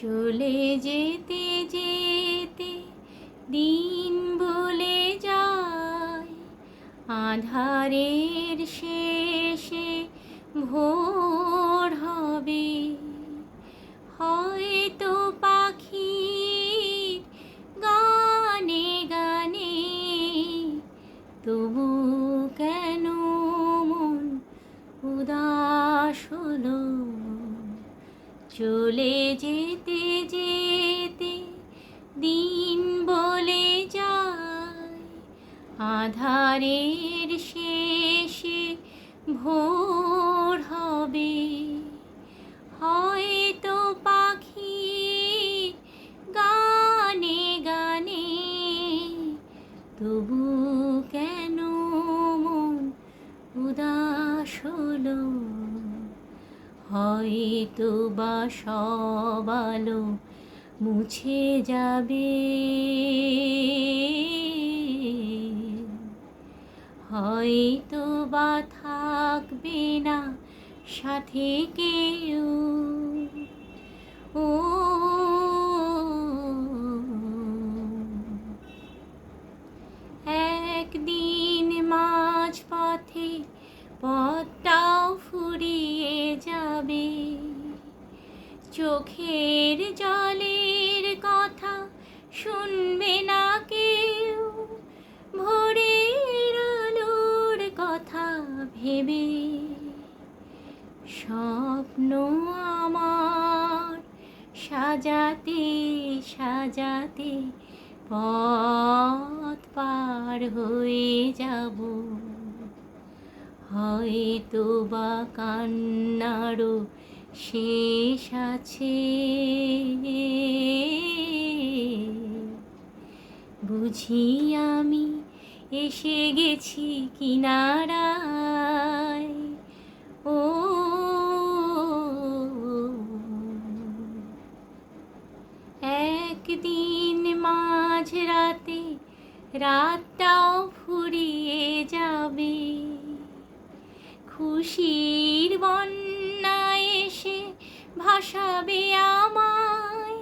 চলে যেতে যেতে দিন বলে যায়। আধারের শেষে ভোর চলে যেতে যেতে দিন বলে যায়। আধারের শেষে ভোর হবে। হয়তো পাখি গানে গানে, তবু কেন মন উদাস হলো? হয়তো বা সব আলো মুছে যাবে। হয়তো বা থাকবে না সাথে কেউ। ও একদিন মাঝ পথে পথটাও চোখের জলের কথা শুনবে না কেউ। ভোরের আলোর কথা ভেবে স্বপ্ন আমার সাজাতে সাজাতে পথ পার হয়ে যাব। হয়তো বা কান্নারও শেষ আছে। বুঝি আমি এসে গেছি কিনারায়। ও, একদিন মাঝ রাতে রাতটাও ফুরিয়ে যাবে। খুশির এসে ভাসাবে আমায়।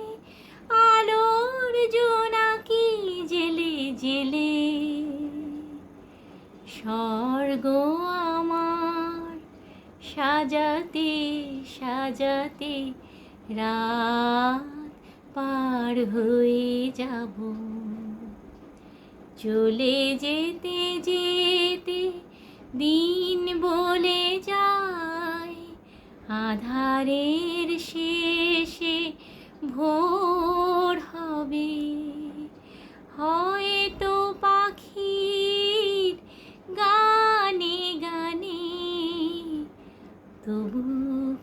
আলোর জোনাকি জেলে জেলে। স্বর্গ আমার সাজাতে সাজাতে রাত পার হয়ে যাব। চলে যেতে যেতে দিন বলে আধারের শেষে ভোর হবে। হয়তো পাখির গানে গানে তবু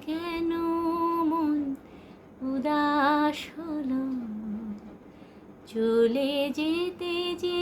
কেন মন উদাস হলো? চলে যেতে যেতে